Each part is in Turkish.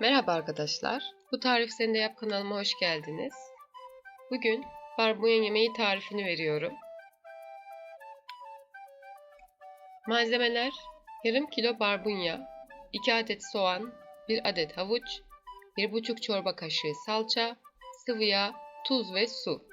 Merhaba arkadaşlar. Bu tarif sen de yap kanalıma hoş geldiniz. Bugün barbunya yemeği tarifini veriyorum. Malzemeler yarım kilo barbunya, 2 adet soğan, 1 adet havuç, 1,5 çorba kaşığı salça, sıvı yağ, tuz ve su.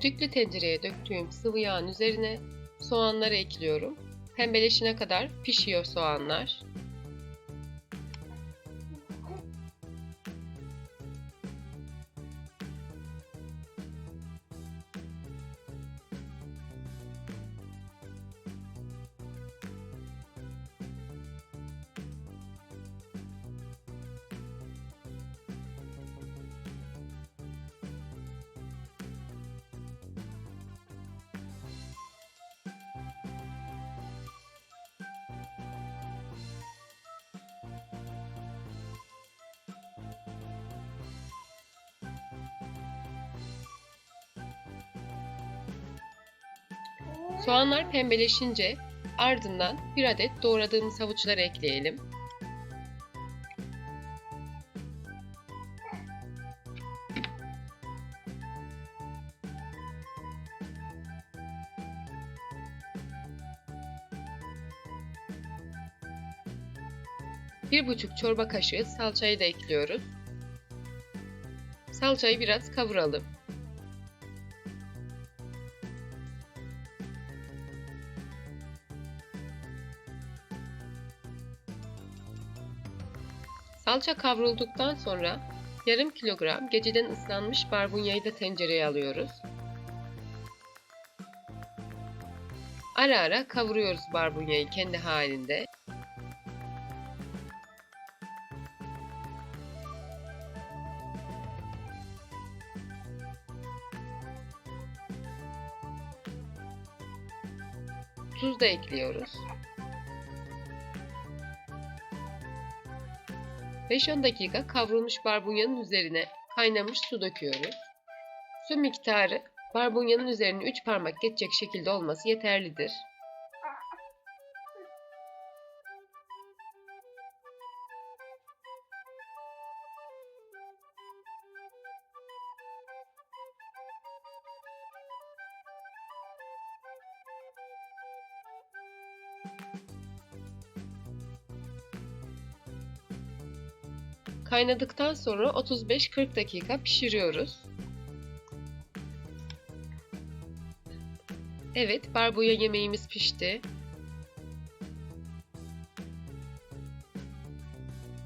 Düdüklü tencereye döktüğüm sıvı yağın üzerine soğanları ekliyorum. Pembeleşene kadar pişiyor soğanlar. Soğanlar pembeleşince ardından bir adet doğradığımız havuçları ekleyelim. Bir buçuk çorba kaşığı salçayı da ekliyoruz. Salçayı biraz kavuralım. Salça kavrulduktan sonra yarım kilogram geceden ıslanmış barbunyayı da tencereye alıyoruz. Ara ara kavuruyoruz barbunyayı kendi halinde. Tuz da ekliyoruz. 5-10 dakika kavrulmuş barbunyanın üzerine kaynamış su döküyoruz. Su miktarı barbunyanın üzerine 3 parmak geçecek şekilde olması yeterlidir. Kaynadıktan sonra 35-40 dakika pişiriyoruz. Evet, barbunya yemeğimiz pişti.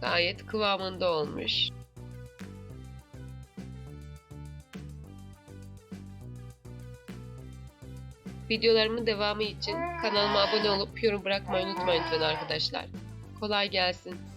Gayet kıvamında olmuş. Videolarımın devamı için kanalıma abone olup yorum bırakmayı unutmayın lütfen arkadaşlar. Kolay gelsin.